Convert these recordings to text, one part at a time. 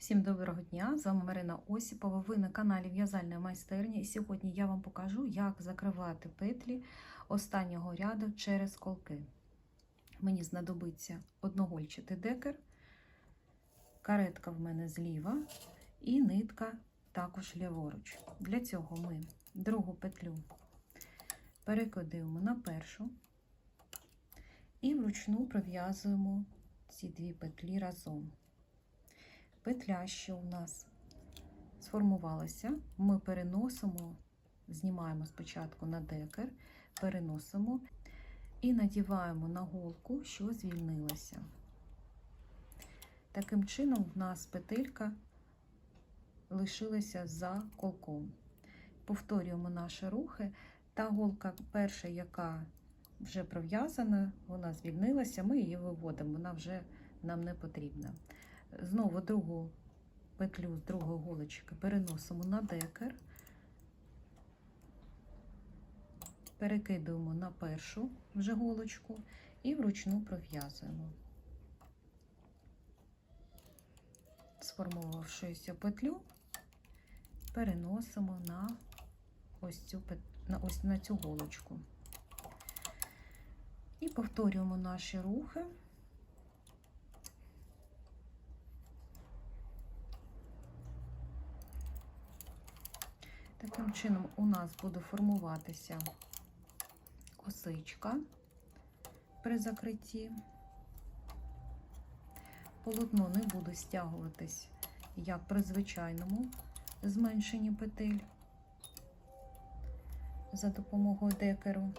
Всім доброго дня! З вами Марина Осіпова. Ви на каналі В'язальна майстерня. І сьогодні я вам покажу, як закривати петлі останнього ряду через колки. Мені знадобиться одногольчатий декер, каретка в мене зліва і нитка також ліворуч. Для цього ми другу петлю перекладаємо на першу і вручну пров'язуємо ці дві петлі разом петля, що у нас сформувалася, ми переносимо, знімаємо спочатку на декер, переносимо і надіваємо на голку, що звільнилася. Таким чином, в нас петелька лишилася за колком. Повторюємо наші рухи. Та голка перша, яка вже пров'язана, вона звільнилася, ми її виводимо, вона вже нам не потрібна. Знову другу петлю з другої голочки переносимо на декер, перекидуємо на першу вже голочку і вручну пров'язуємо. Сформувавшися петлю, переносимо на ось цю, на, ось на цю голочку. І повторюємо наші рухи. Таким чином у нас буде формуватися косичка при закритті. Полотно не буде стягуватись, як при звичайному зменшенні петель за допомогою декеру.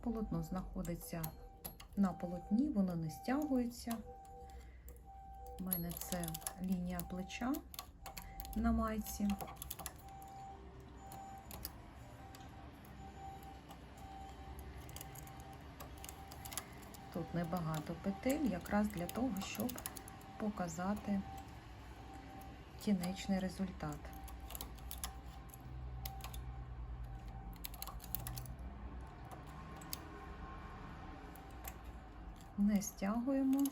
Полотно знаходиться на полотні, воно не стягується. У мене це лінія плеча на майці. Тут небагато петель, якраз для того, щоб показати кінечний результат. Не стягуємо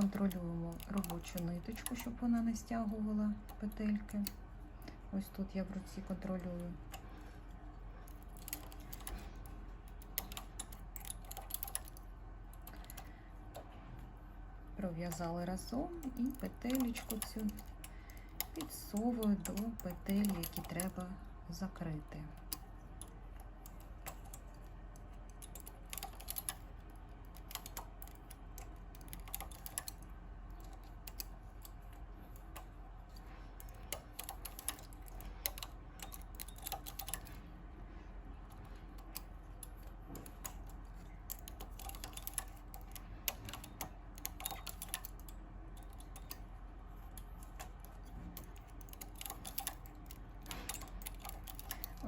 контролюємо робочу ниточку, щоб вона не стягувала петельки. Ось тут я в руці контролюю. Пров'язали разом і петелечку цю підсовую до петель, які треба закрити.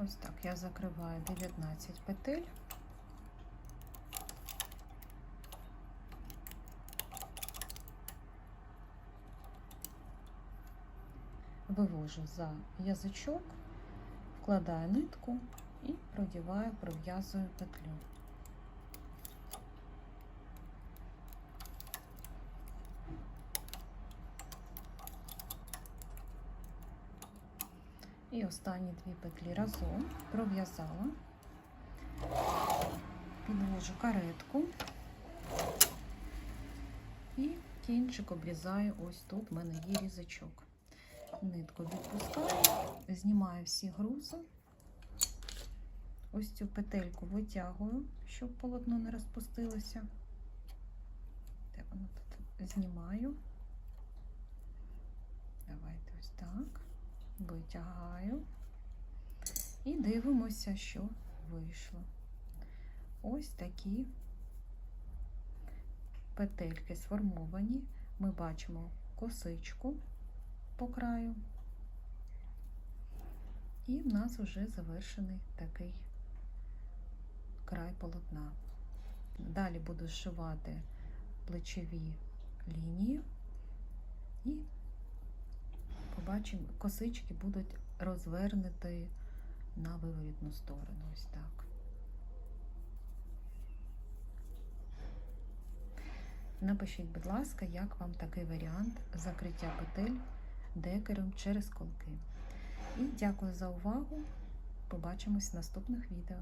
Ось так я закриваю 19 петель. Вивожу за язичок, вкладаю нитку і продіваю, пров'язую петлю. І останні дві петлі разом пров'язала, підвожу каретку і кінчик обрізаю ось тут, в мене є різачок. Нитку відпускаю, знімаю всі грузи, ось цю петельку витягую, щоб полотно не розпустилося. Де воно тут знімаю. Давайте ось так витягаю і дивимося, що вийшло. Ось такі петельки сформовані. Ми бачимо косичку по краю, і в нас вже завершений такий край полотна. Далі буду зшивати плечові лінії і бачимо, косички будуть розвернуті на виворітну сторону. Ось так. Напишіть, будь ласка, як вам такий варіант закриття петель декером через колки. І дякую за увагу. Побачимось в наступних відео.